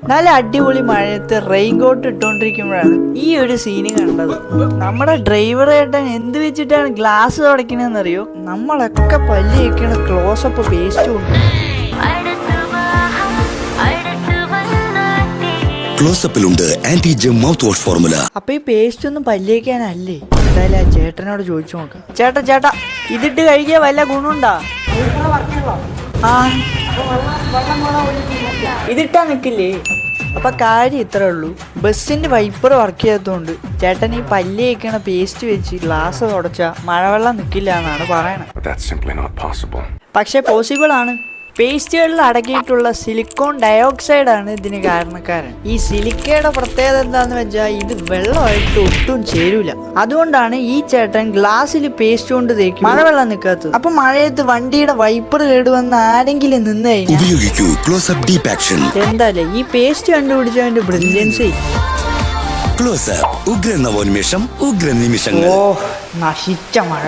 നല്ല അടിപൊളി മഴയത്ത് റെയിൻ കോട്ട് ഇട്ടുകൊണ്ടിരിക്കുമ്പോഴാണ് ഈ ഒരു സീന് കണ്ടത്. നമ്മുടെ ഡ്രൈവർ ഏട്ടൻ എന്ത് വെച്ചിട്ടാണ് ഗ്ലാസ് തുടയ്ക്കണെന്നറിയോ? നമ്മളൊക്കെ പല്ലി വെക്കണ ക്ലോസപ്പ് പേസ്റ്റ് കൊണ്ട്. ക്ലോസപ്പിലുണ്ട് anti germ mouth wash formula അപ്പൊ ഈ പേസ്റ്റ് ഒന്നും പല്ലിയേക്കാനല്ലേ എന്തായാലും ആ ചേട്ടനോട് ചോദിച്ചു നോക്കാം. ചേട്ടാ ചേട്ടാ ഇതിട്ട് കഴിക്കാൻ വല്ല ഗുണമുണ്ടാ? ഇതിട്ടാ നിക്കില്ലേ? അപ്പൊ കാര്യം ഇത്രേ ഉള്ളൂ. ബസ്സിന്റെ വൈപ്പർ വർക്ക് ചെയ്യാത്തതുകൊണ്ട് ചേട്ടൻ ഈ പല്ല് പേസ്റ്റ് വെച്ച് ഗ്ലാസ് തുടച്ച മഴവെള്ളം നിക്കില്ല എന്നാണ് പറയണത്. പക്ഷെ പോസിബിൾ ആണ്. പേസ്റ്റുകളിൽ അടങ്ങിയിട്ടുള്ള സിലിക്കോൺ ഡയോക്സൈഡ് ആണ് ഇതിന് കാരണക്കാരൻ. ഈ സിലിക്കയുടെ പ്രത്യേകത എന്താന്ന് വെച്ചാൽ ഇത് വെള്ളമായിട്ട് ഒട്ടും ചേരൂല. അതുകൊണ്ടാണ് ഈ ചേട്ടൻ ഗ്ലാസ്സിൽ പേസ്റ്റ് കൊണ്ട് തേക്കും. മഴവെള്ളം നിൽക്കാത്തത് അപ്പൊ മഴയത്ത് വണ്ടിയുടെ വൈപ്പർ കേടുവന്ന് ആരെങ്കിലും നിന്ന് കഴിഞ്ഞാൽ എന്തായാലും ഈ പേസ്റ്റ് കണ്ടുപിടിച്ചതിന്റെ ബ്രില്യൻസേ ക്ലോസപ്പ് ഉഗ്ര നവോന്മേഷം ഉഗ്ര ഓ നിമിഷങ്ങൾ നശിച്ച മഴ.